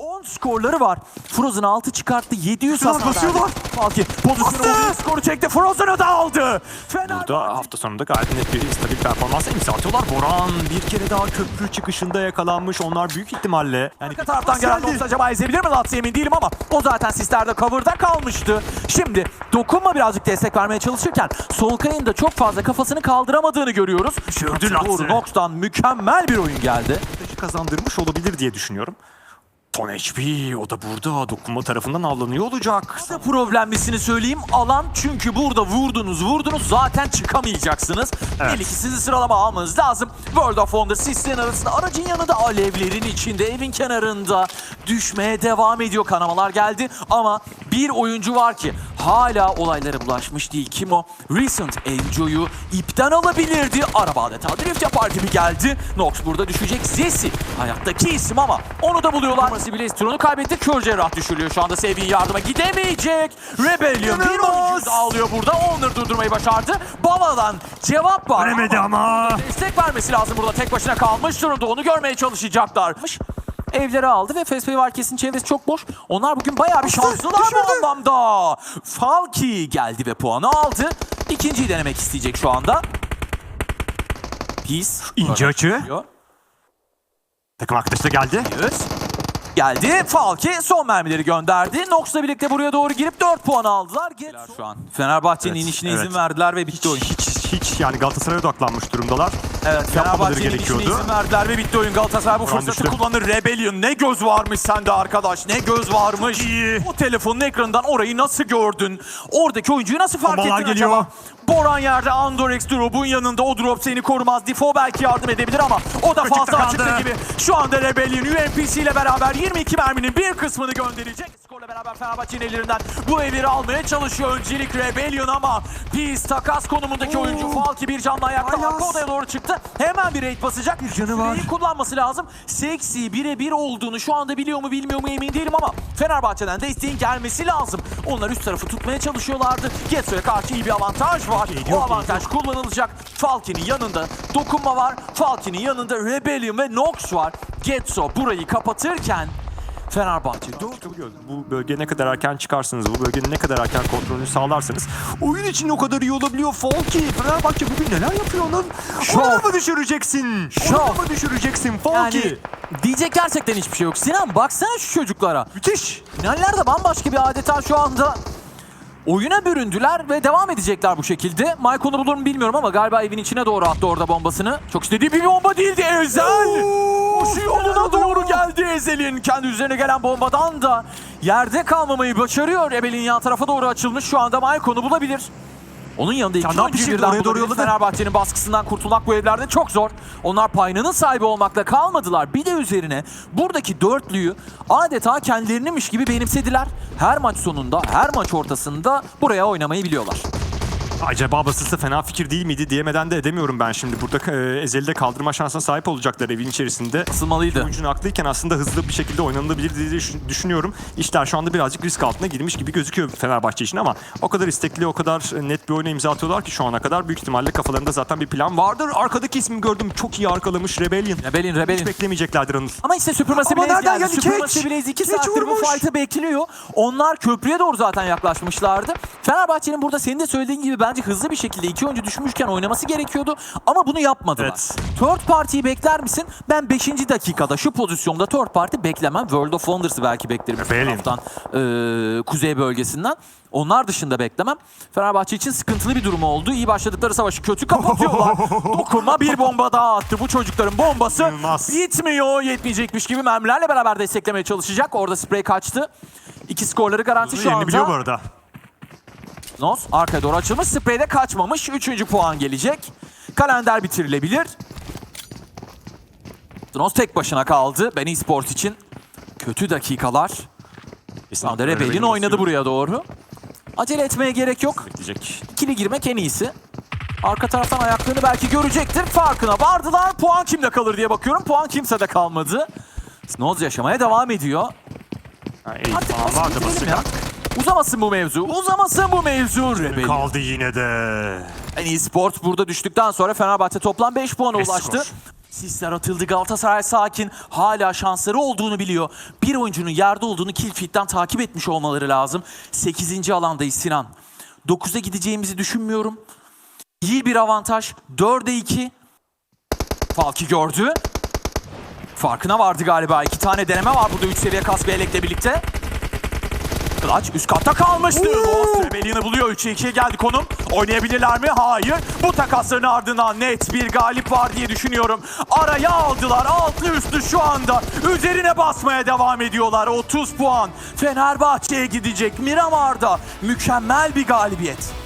10 skorları var. Frozen 6 çıkarttı. 700 Şuna hasar basıyorlar. Falki pozisyonu buldu. Skoru çekti. Frozen'ı da aldı. Fener Burada hafta sonunda gayet net bir stabil performans imza atıyorlar. Boran bir kere daha köprü çıkışında yakalanmış. Onlar büyük ihtimalle yani Arka taraftan gelen. Nox acaba ezebilir mi Lats'ı emin değilim ama o zaten sislerde cover'da kalmıştı. Şimdi dokunma birazcık destek vermeye çalışırken Solkay'ın da çok fazla kafasını kaldıramadığını görüyoruz. Lats'a doğru. Nox'tan mükemmel bir oyun geldi. kazandırmış olabilir diye düşünüyorum. Ton HP o da burada dokunma tarafından avlanıyor olacak. Size problemlisini söyleyeyim. Alan çünkü burada vurdunuz vurdunuz zaten çıkamayacaksınız. Evet. Belli ki sizi sıralama almanız lazım. World of Wonder sislerin arasında aracın yanında alevlerin içinde evin kenarında düşmeye devam ediyor. Kanamalar geldi ama bir oyuncu var ki hala olaylara bulaşmış değil. Kim o? Recent Enjoy'u ipten alabilirdi. Araba adeta drift yapar gibi geldi. Nox burada düşecek. Zesi hayattaki isim ama onu da buluyorlar. Numarası bile Stron'u kaybetti. Kör cerrah düşürüyor şu anda. Sevin yardıma gidemeyecek. Rebellion bir oyuncu da alıyor burada. Onları durdurmayı başardı. Bala'dan cevap var. Veremedi ama. Destek vermesi lazım burada. Tek başına kalmış durumda. Onu görmeye çalışacaklarmış. Evleri aldı ve Fespay Varkes'in çevresi çok boş. Onlar bugün bayağı bir şanslılar bu anlamda. Falki geldi ve puanı aldı. İkinciyi denemek isteyecek şu anda. Peace. İnce açı. Takım arkadaşı da geldi. Yüz. Geldi. Falki son mermileri gönderdi. Nox'la birlikte buraya doğru girip 4 puan aldılar. Get şu an. Fenerbahçe'nin Evet, inişine evet. izin verdiler ve bitti oyun. Hiç, hiç yani Galatasaray'a odaklanmış durumdalar. Evet Yapmamaları gerekiyordu. izin verdiler ve bitti oyun. Galatasaray bu Buran fırsatı kullanır. Rebellion ne göz varmış sende arkadaş ne göz varmış. İyi. O telefonun ekranından orayı nasıl gördün? Oradaki oyuncuyu nasıl fark Bombalar ettin geliyor. acaba? Boran yerde Andorex drop'un yanında o drop seni korumaz. Difo belki yardım edebilir ama o da fazla kaldı. gibi. Şu anda Rebellion UMPC ile beraber 22 merminin bir kısmını gönderecek. Skorla beraber Fenerbahçe'nin ellerinden bu evleri almaya çalışıyor. Öncelik Rebellion ama Peace takas konumundaki Oo. oyuncu Falki bir canla ayakta. Arka odaya doğru çıktı. Hemen bir raid basacak. Bir canı var. kullanması lazım. Seksi birebir olduğunu şu anda biliyor mu bilmiyor mu emin değilim ama Fenerbahçe'den de isteğin gelmesi lazım. Onlar üst tarafı tutmaya çalışıyorlardı. Getso'ya karşı iyi bir avantaj var. Geliyor, o avantaj kullanılacak. Falkin'in yanında dokunma var. Falkin'in yanında Rebellion ve Nox var. Getso burayı kapatırken Fenerbahçe dört Çıkabiliyor. Bu bölgeye ne kadar erken çıkarsınız, bu bölgenin ne kadar erken kontrolünü sağlarsanız oyun için o kadar iyi olabiliyor. Falki, Fenerbahçe bugün neler yapıyor lan? Şov. Onu da mı düşüreceksin? Şov. Onu da mı düşüreceksin Falki? yani diyecek gerçekten hiçbir şey yok. Sinan baksana şu çocuklara. Müthiş. Finallerde bambaşka bir adeta şu anda oyuna büründüler ve devam edecekler bu şekilde. Mike onu bulur mu bilmiyorum ama galiba evin içine doğru attı orada bombasını. Çok istediği bir bomba değildi Ezel. Koşu yoluna doğru geldi Ezel'in. Kendi üzerine gelen bombadan da yerde kalmamayı başarıyor. Ebel'in yan tarafa doğru açılmış. Şu anda Mike onu bulabilir. Onun yanında iki Yandan oyuncu pişirdi, birden oraya doğru yolladı. Fenerbahçe'nin baskısından kurtulmak bu evlerde çok zor. Onlar paynanın sahibi olmakla kalmadılar. Bir de üzerine buradaki dörtlüyü adeta kendilerininmiş gibi benimsediler. Her maç sonunda, her maç ortasında buraya oynamayı biliyorlar. Acaba basısı fena fikir değil miydi diyemeden de edemiyorum ben şimdi. Burada e, Ezel'i de kaldırma şansına sahip olacaklar evin içerisinde. Asılmalıydı. Oyuncunun aklıyken aslında hızlı bir şekilde oynanılabilir diye düşün- düşünüyorum. İşler şu anda birazcık risk altına girmiş gibi gözüküyor Fenerbahçe için ama o kadar istekli, o kadar e, net bir oyuna imza atıyorlar ki şu ana kadar büyük ihtimalle kafalarında zaten bir plan vardır. Arkadaki ismi gördüm. Çok iyi arkalamış Rebellion. Rebellion, Hiç Rebellion. beklemeyeceklerdir Anıl. Ama işte Ama Blaze geldi. Supermassive Keç. Blaze 2 Keç saattir bu vurmuş. fight'ı bekliyor. Onlar köprüye doğru zaten yaklaşmışlardı. Fenerbahçe'nin burada senin de söylediğin gibi bence hızlı bir şekilde iki oyuncu düşmüşken oynaması gerekiyordu. Ama bunu yapmadılar. Evet. Third party'yi bekler misin? Ben 5. dakikada şu pozisyonda third party beklemem. World of Wonders'ı belki beklerim. taraftan, eee, kuzey bölgesinden. Onlar dışında beklemem. Fenerbahçe için sıkıntılı bir durum oldu. İyi başladıkları savaşı kötü kapatıyorlar. Dokunma bir bomba daha attı. Bu çocukların bombası İnanılmaz. bitmiyor. Yetmeyecekmiş gibi mermilerle beraber desteklemeye çalışacak. Orada sprey kaçtı. İki skorları garanti şu Yerini biliyor bu anda. arada. Nos arkaya doğru açılmış. Spreyde kaçmamış. Üçüncü puan gelecek. Kalender bitirilebilir. Nos tek başına kaldı. Ben eSports için kötü dakikalar. Şu anda Rebellion oynadı buraya doğru. Acele etmeye gerek yok. Bekleyecek. İkili girmek en iyisi. Arka taraftan ayaklarını belki görecektir. Farkına vardılar. Puan kimde kalır diye bakıyorum. Puan kimsede kalmadı. Snoz yaşamaya devam ediyor. Ha, Artık vardı ya. Uzamasın bu mevzu. Uzamasın bu mevzu. Rebellion. Kaldı yine de. İyi sport burada düştükten sonra Fenerbahçe toplam 5 puana ulaştı. Sisler atıldı Galatasaray sakin. Hala şansları olduğunu biliyor. Bir oyuncunun yerde olduğunu kill feed'den takip etmiş olmaları lazım. 8. alandayız Sinan. 9'a gideceğimizi düşünmüyorum. İyi bir avantaj. 4'e 2. Falki gördü. Farkına vardı galiba. İki tane deneme var burada 3 seviye kas bellekle birlikte. Clutch üst katta kalmıştı. Boğaz Rebellion'ı buluyor. 3'e 2'ye geldi konum. Oynayabilirler mi? Hayır. Bu takasların ardından net bir galip var diye düşünüyorum. Araya aldılar. Altlı üstlü şu anda. Üzerine basmaya devam ediyorlar. 30 puan. Fenerbahçe'ye gidecek. Miramar'da mükemmel bir galibiyet.